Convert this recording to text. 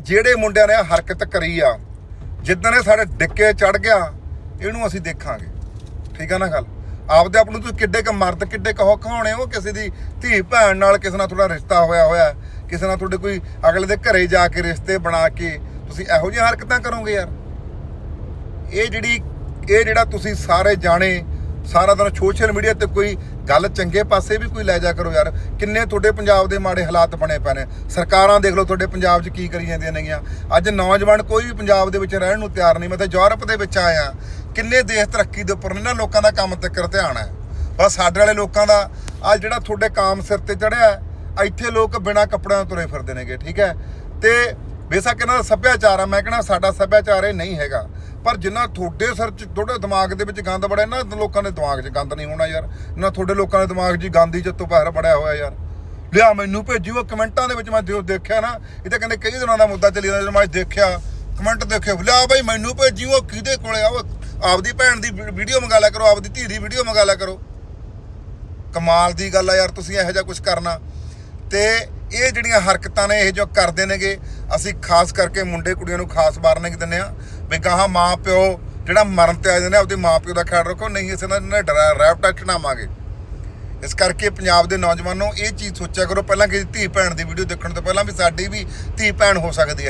ਜਿਹੜੇ ਮੁੰਡਿਆਂ ਨੇ ਹਰਕਤ ਕਰੀ ਆ, ਜਿੱਦਾਂ ਇਹ ਸਾਡੇ ਡਿੱਕੇ ਚੜ ਗਿਆ, ਇਹਨੂੰ ਅਸੀਂ ਦੇਖਾਂਗੇ। ਠੀਕ ਆ ਨਾ ਗੱਲ? ਆਪਦੇ ਆਪ ਨੂੰ ਤੁਸੀਂ ਕਿੱਡੇ ਕ ਮਰਦ, ਕਿੱਡੇ ਕ ਕਹਾਉਣੇ ਹੋ ਕਿਸੇ ਦੀ ਧੀ ਭੈਣ ਨਾਲ ਕਿਸੇ ਨਾਲ ਤੁਹਾਡਾ ਰਿਸ਼ਤਾ ਹੋਇਆ ਹੋਇਆ ਕਿਸੇ ਨਾਲ ਤੁਹਾਡੇ ਕੋਈ ਅਗਲੇ ਦੇ ਘਰੇ ਜਾ ਕੇ ਰਿਸ਼ਤੇ ਬਣਾ ਕੇ ਤੁਸੀਂ ਇਹੋ ਜਿਹੀਆਂ ਹਰਕਤਾਂ ਕਰੋਗੇ ਯਾਰ? ਇਹ ਜਿਹੜੀ, ਇਹ ਜਿਹੜਾ ਤੁਸੀਂ ਸਾਰੇ ਜਾਣੇ ਸਾਰਾ ਦਿਨ ਸੋਸ਼ਲ ਮੀਡੀਆ ਤੇ ਕੋਈ ਗੱਲ ਚੰਗੇ ਪਾਸੇ ਵੀ ਕੋਈ ਲੈ ਜਾ ਕਰੋ ਯਾਰ। ਕਿੰਨੇ ਤੁਹਾਡੇ ਪੰਜਾਬ ਦੇ ਮਾੜੇ ਹਾਲਾਤ ਬਣੇ ਪਏ ਨੇ। ਸਰਕਾਰਾਂ ਦੇਖ ਲਓ ਤੁਹਾਡੇ ਪੰਜਾਬ 'ਚ ਕੀ ਕਰੀ ਜਾਂਦੀਆਂ ਨੇਗੀਆਂ। ਅੱਜ ਨੌਜਵਾਨ ਕੋਈ ਵੀ ਪੰਜਾਬ ਦੇ ਵਿੱਚ ਰਹਿਣ ਨੂੰ ਤਿਆਰ ਨਹੀਂ। ਮੈਂ ਤਾਂ ਯੂਰਪ ਦੇ ਵਿੱਚ ਆਇਆ। ਕਿੰਨੇ ਦੇਸ਼ ਤਰੱਕੀ ਦੇ ਉੱਪਰ ਨੇ ਨਾ ਲੋਕਾਂ ਦਾ ਕੰਮ ਤੱਕ ਧਿਆਨ ਹੈ। ਬਸ ਸਾਡੇ ਵਾਲੇ ਲੋਕਾਂ ਦਾ ਆ ਜਿਹੜਾ ਤੁਹਾਡੇ ਕਾਮ ਸਿਰ ਤੇ ਚੜਿਆ ਇੱਥੇ ਲੋਕ ਬਿਨਾਂ ਕੱਪੜਿਆਂ ਤੋਂ ਤੁਰੇ ਫਿਰਦੇ ਨੇਗੇ, ਠੀਕ ਹੈ? ਤੇ ਬੇਸ਼ੱਕ ਇਹਨਾਂ ਦਾ ਸੱਭਿਆਚਾਰ ਆ, ਮੈਂ ਕਹਿੰਦਾ ਸਾਡਾ ਸੱਭਿਆਚਾਰ ਇਹ ਨਹੀਂ ਹੈਗਾ। ਪਰ ਜਿੰਨਾ ਤੁਹਾਡੇ ਸਿਰ 'ਚ, ਤੁਹਾਡੇ ਦਿਮਾਗ ਦੇ ਵਿੱਚ ਗੰਦ ਬੜਿਆ ਨਾ ਲੋਕਾਂ ਦੇ ਦਿਮਾਗ 'ਚ ਗੰਦ ਨਹੀਂ ਹੋਣਾ ਯਾਰ। ਨਾ ਤੁਹਾਡੇ ਲੋਕਾਂ ਦੇ ਦਿਮਾਗ 'ਚ ਹੀ ਗੰਦ ਹੀ ਜੱਤੋਂ ਬਾਹਰ ਬੜਿਆ ਹੋਇਆ ਯਾਰ। ਲਿਆ ਮੈਨੂੰ ਭੇਜਿਓ ਕਮੈਂਟਾਂ ਦੇ ਵਿੱਚ ਮੈਂ ਜੋ ਦੇਖਿਆ ਨਾ। ਇਹ ਤਾਂ ਕਹਿੰਦੇ ਕਈ ਦਿਨਾਂ ਦਾ ਮੁੱਦਾ ਚੱਲੀ ਜਾਂਦਾ, ਜਦੋਂ ਮੈਂ ਦੇਖਿਆ, ਕਮੈਂਟ ਦੇਖਿਓ। ਲਿਆ ਬਈ, ਮੈਨੂੰ ਭੇਜਿਓ ਕਿਹਦੇ ਕੋਲੇ ਆ? ਉਹ ਆਪਦੀ ਭੈਣ ਦੀ ਵੀਡੀਓ ਮੰਗਾ ਲਿਆ ਕਰੋ, ਆਪਦੀ ਧੀ ਦੀ ਵੀਡੀਓ ਮੰਗਾ ਲਿਆ ਕਰੋ। ਕਮਾਲ ਦੀ ਗੱਲ ਆ ਯਾਰ, ਤੁਸੀਂ ਇਹੋ ਜਿਹਾ ਕੁਝ ਕਰਨਾ। ਤੇ ਇਹ ਜਿਹੜੀਆਂ ਹਰਕਤਾਂ ਨੇ, ਇਹ ਜੋ ਕਰਦੇ ਨੇਗੇ, ਅਸੀਂ ਖਾਸ ਕਰਕੇ ਮੁੰਡੇ ਕੁੜੀਆਂ ਨੂੰ ਖਾਸ ਵਾਰਨਿੰਗ ਦਿੰਦੇ ਆ ਵੀ ਗਾਹਾਂ ਮਾਂ ਪਿਓ ਜਿਹੜਾ ਮਰਨ ਤੇ ਆ ਜਾਂਦੇ ਨੇ, ਆਪਦੇ ਮਾਂ ਪਿਓ ਦਾ ਖਿਆਲ ਰੱਖੋ, ਨਹੀਂ ਇਸ ਨਾਲ ਰੈਪ ਟੱਚ ਨਾਵਾਂਗੇ ਇਸ ਕਰਕੇ ਪੰਜਾਬ ਦੇ ਨੌਜਵਾਨੋ ਇਹ ਚੀਜ਼ ਸੋਚਿਆ ਕਰੋ, ਪਹਿਲਾਂ ਕਿ ਧੀ ਭੈਣ ਦੀ ਵੀਡੀਓ ਦੇਖਣ ਤੋਂ ਪਹਿਲਾਂ ਵੀ ਸਾਡੀ ਵੀ ਧੀ ਭੈਣ ਹੋ ਸਕਦੀ ਹੈ।